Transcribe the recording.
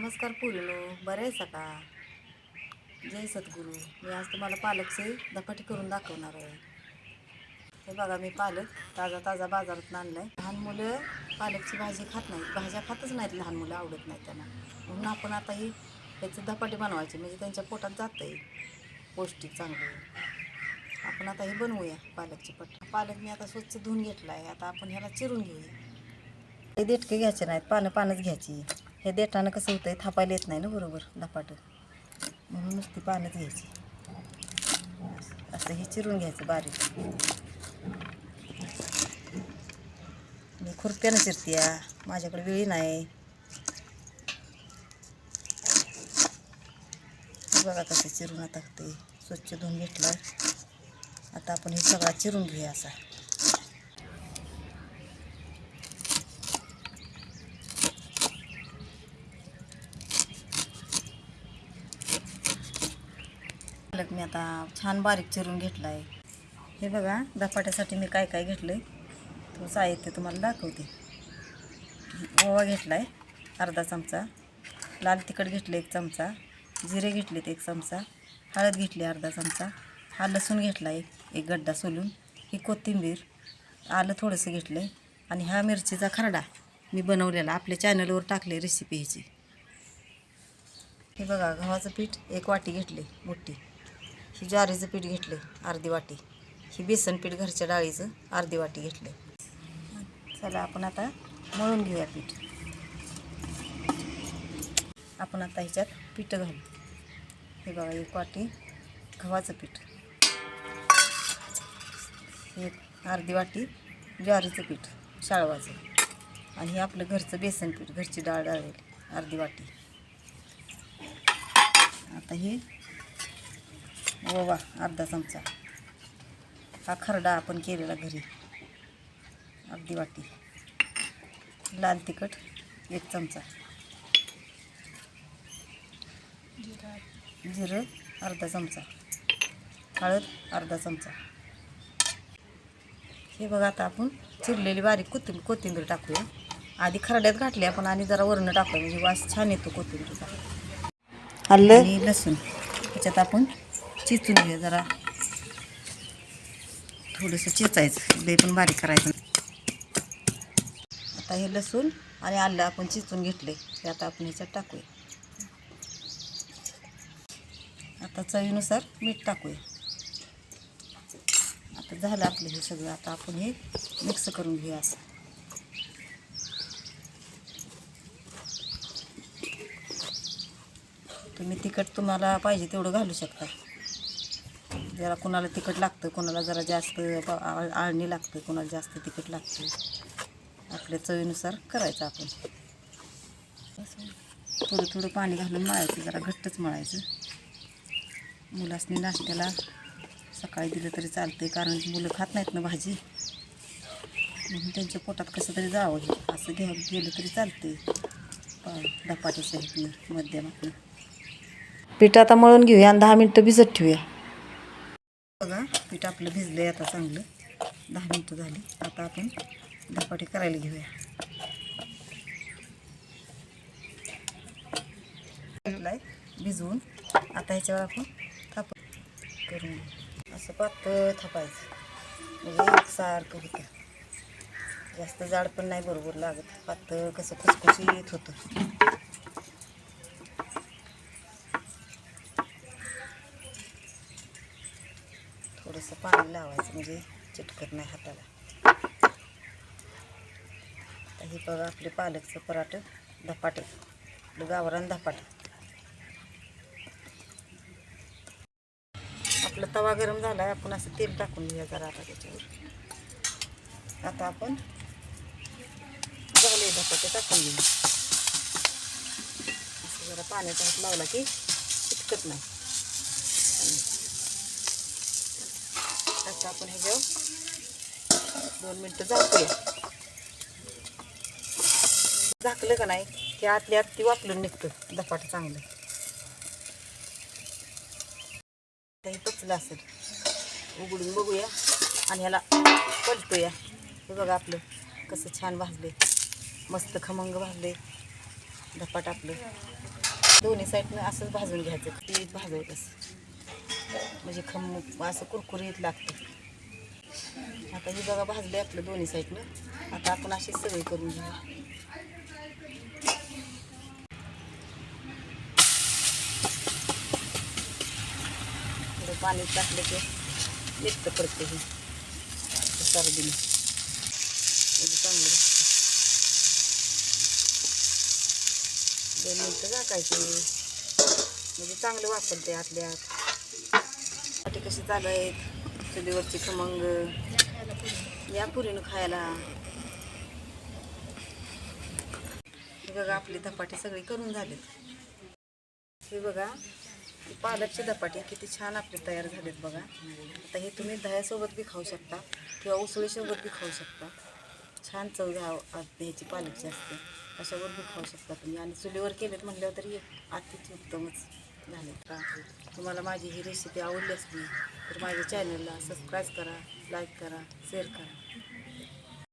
नमस्कार पुरीनो बरे आहे का? जय सद्गुरू. मी आज तुम्हाला पालकचे धपाटी करून दाखवणार आहे. हे बघा मी पालक ताजा ताजा बाजारात आणलाय. लहान मुलं पालकची भाजी खात नाहीत. भाज्या खातच नाहीत लहान मुलं आवडत नाहीत त्यांना. म्हणून आपण आता ही ह्याचे धपाटी बनवायचे म्हणजे त्यांच्या पोटात जातं आहे पौष्टिक चांगलं. आपण आता हे बनवूया पालकचे पट. पालक मी आता स्वच्छ धुवून घेतला आहे आता आपण ह्याला चिरून घेऊया. हे देटके घ्यायचे नाहीत पानं पानंच घ्यायची. हे देठानं कसं होतंय थापायला येत नाही ना बरोबर धपाटं. म्हणून नुसती पाण्यात घ्यायची. असं हे चिरून घ्यायचं बारीक. मी खुरप्यानं चिरते या माझ्याकडे वेळी नाही. बघा कसं चिरून आता ते स्वच्छ धुवून घेतलं आता आपण हे सगळा चिरून घेऊया असा. पालक मी आता छान बारीक चिरून घेतला आहे हे बघा धपाट्यासाठी मी काय काय घेतलं आहे तो साहित्य तुम्हाला दाखवते. ओवा घेतला आहे अर्धा चमचा. लाल तिखट घेतलं एक चमचा. जिरे घेतलेत एक चमचा. हळद घेतली अर्धा चमचा. हा लसूण घेतला आहे एक गड्डा सोलून. ही कोथिंबीर आलं थोडंसं घेतलं आहे आणि हा मिरचीचा खरडा मी बनवलेला आपल्या चॅनलवर टाकले रेसिपी ह्याची. हे बघा गव्हाचं पीठ एक वाटी घेतले मोठी ही ज्वारीचं पीठ घेतलं अर्धी वाटी. ही बेसन पीठ घरच्या डाळीचं अर्धी वाटी घेतलं. चला आपण आता मळून घेऊया पीठ. आपण आता ह्याच्यात पीठ घालू. हे बघा एक वाटी गव्हाचं पीठ. एक अर्धी वाटी ज्वारीचं पीठ शाळवाचं. आणि हे आपलं घरचं बेसन पीठ घरची डाळ डाळेल अर्धी वाटी. आता हे ओवा अर्धा चमचा. हा खरडा आपण केलेला घरी. अर्धी वाटी. लाल तिखट एक चमचा. जिरं अर्धा चमचा. हळद अर्धा चमचा. हे बघा आता आपण चिरलेली बारीक कोथिंबीर कोथिंबीर टाकूया. आधी खरड्यात घातली आपण आणि जरा वरण टाकूया. म्हणजे वास छान येतो कोथिंबीरचा. आलं? लसूण. ह्याच्यात आपण चिचून घे जरा. थोडंसं चेचायचं. लई पण बारीक करायचं आता हे लसूण आणि आलं आपण चिचून घेतले ते आता आपण ह्याच्यात टाकूया. आता चवीनुसार मीठ टाकूया. आता झालं आपलं हे सगळं. आता आपण हे मिक्स करून घेऊया असं. तुम्ही तिखट तुम्हाला पाहिजे तेवढं घालू शकता. जरा कोणाला तिखट लागतं कोणाला जरा जास्त आळ- आळणी लागतं कोणाला जास्त तिखट लागतं. आपल्या चवीनुसार करायचं आपण. थोडं थोडं पाणी घालून मळायचं जरा घट्टच मळायचं. मुलासनी नाश्त्याला सकाळी दिलं तरी चालते कारण मुलं खात नाहीत ना भाजी. म्हणून त्यांच्या पोटात कसं तरी जावं असं घ्या गेलं तरी चालते धपाट्याच्या ह्यातनं पीठ आता मळून घेऊया आणि दहा मिनटं भिजत ठेवूया. बघा पीठ आपलं भिजलं आता चांगलं. दहा मिनटं झाली. आता आपण धपाटे करायला घेऊया. भिजवून आता ह्याच्यावर आपण थाप करून असं पातळ थापायचं. म्हणजे एकसारखं होतं. जास्त जाड पण नाही बरोबर लागत. पातळ कसं खुसखुशीत होतं. असं पाणी लावायचं म्हणजे चिटकत नाही हाताला. आता हे बघा आपले पालकचं पराठं धपाटे. आपलं गावरान धपाटे. आपला तवा गरम झाला आहे आपण असं तेल टाकून घेऊया जरा आता त्याच्यावर. आता आपण झाले धपाटे टाकून घेऊ असं जरा पाण्याचा हात लावला की चिटकत नाही. आता आपण हे घेऊ. दोन मिनटं झाकूया. झाकलं का नाही? की आतल्या आत ती वापरून निघतं. धपाट चांगलं. काही पचलं असेल. उघडून बघूया आणि ह्याला पलटूया. हे बघा आपलं कसं छान भाजले. मस्त खमंग भाजले. धपाट आपलं. दोन्ही साईडनं असंच भाजून घ्यायचं. पीठ भाजायचं असं. म्हणजे खम असं कुरकुरीत लागतं. आता ही बघा भाजले आपलं दोन्ही साईडनं आता आपण अशी सगळी करून घेऊ. थोडं पाणी टाकलं की निघतं करते हे. सर्दी म्हणजे चांगलं दोन मिनटं झाकायचे. म्हणजे चांगलं वापरते आतल्या आत. पाठी कशी चालू आहेत? चुलीवरची खमंग. या पुरीनं खायला. हे बघा आपली धपाटी सगळी करून झालीत. हे बघा पालकची धपाटी किती छान आपले तयार झालीत बघा. आता हे तुम्ही दह्यासोबत बी खाऊ शकता किंवा उसळीसोबत बी खाऊ शकता. छान चव घ्या ह्याची पालकची असते. अशावर बी खाऊ शकता तुम्ही. आणि चुलीवर केलेत म्हटल्यावर तरी अतिच उत्तमच. झाले का तुम्हाला माझी ही रेसिपी आवडली असली तर माझ्या चॅनलला सबस्क्राईब करा लाईक करा शेअर करा.